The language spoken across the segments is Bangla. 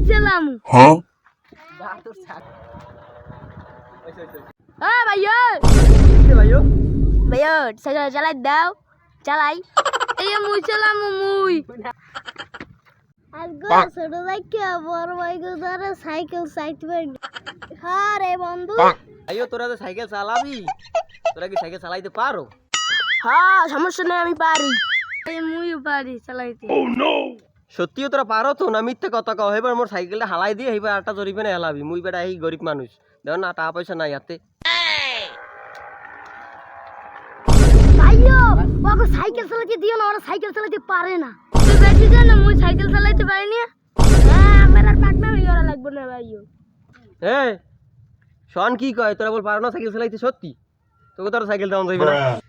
ছিলাম চালাই দাও চালাই এই মুই চালাম মুই বন্ধু তোরা তো চালাবি তোরা কি সাইকেল চালাইতে পারো হ্যাঁ সমস্যা নেই আমি পারি এই মুই পারি তোরা পারো তো না মিথ্যে কথা কও। এবার মোর সাইকেলটা হালাই দিয়ে এইবার আটা জরিপে না হেলাবি। মুই বেটা এই গরিব মানুষ। দেখো না টাকা পয়সা নাই হাতে। ভাইও ওকে সাইকেল চালাতে দিও না ওরা সাইকেল চালাতে পারে না। তুই বেশি জানো মুই সাইকেল চালাতে পারি না। হ্যাঁ আমার আর হয়ে করা লাগবে না ভাইও এ শন কি কয় তোরা বল পারো না সাইকেল চালাইতে সত্যি? তোকে তোর সাইকেল দেওয়া যাইবে না না। না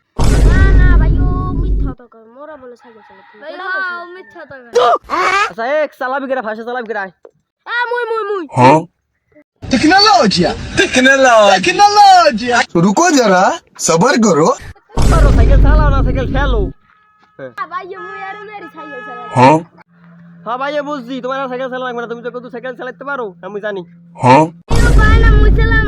মিথ্যা তো কয় মোরা বলে সাইকেল চালাতে ভাইও মিথ্যা তো কয় আচ্ছা এক চালাবি কেরা ফাঁসে চালাবি কেরা এ মুই মুই মুই Huh? टेक्नोलॉजिया टेक्नोलॉजिया रुको जरा सबर करो পারো সাইকেল চালাও না সাইকেল খেলো ভাইও মুই আর মেরি সাইকেল চালাই Huh? হ্যাঁ ভাই এ বুঝছি তোমার আর সাইকেল চালা লাগবে না তুমি তো কত সাইকেল চালাতে পারো আমি জানি Huh? তুইও পায় না মুই চালাম মুই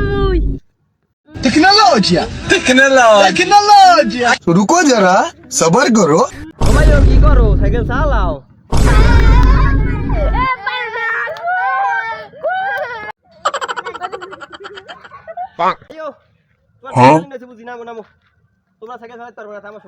टेक्नोलॉजिया टेक्नोलॉजिया रुको जरा सबर करो ও ভাই ও কি করো সাইকেল চালাও এ পায় না আইও তোমার হ্যাঁ? সাইকেল নিয়েছে বুঝি নামো নামো তোমরা সাইকেল চালাতে পারবে না আমার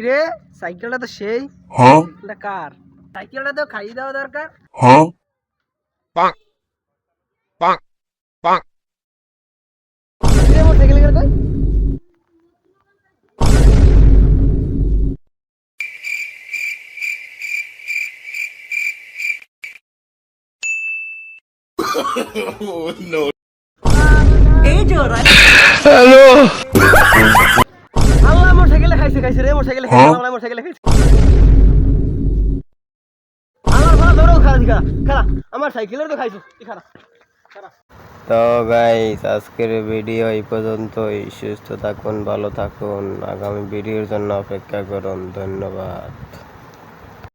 Huh? সাইকেলটা তো সেই Huh? এটা কার সাইকেলটা তো খাইয়ে দেওয়া দরকার Huh? কি রে মোর সাইকেল কার কই আল্লাহ আমার আমার সাইকেলের তো খাইছো। কি তো গাইস আজকের ভিডিও এই পর্যন্ত সুস্থ থাকুন ভালো থাকুন। আগামী ভিডিওর জন্য অপেক্ষা করুন। ধন্যবাদ।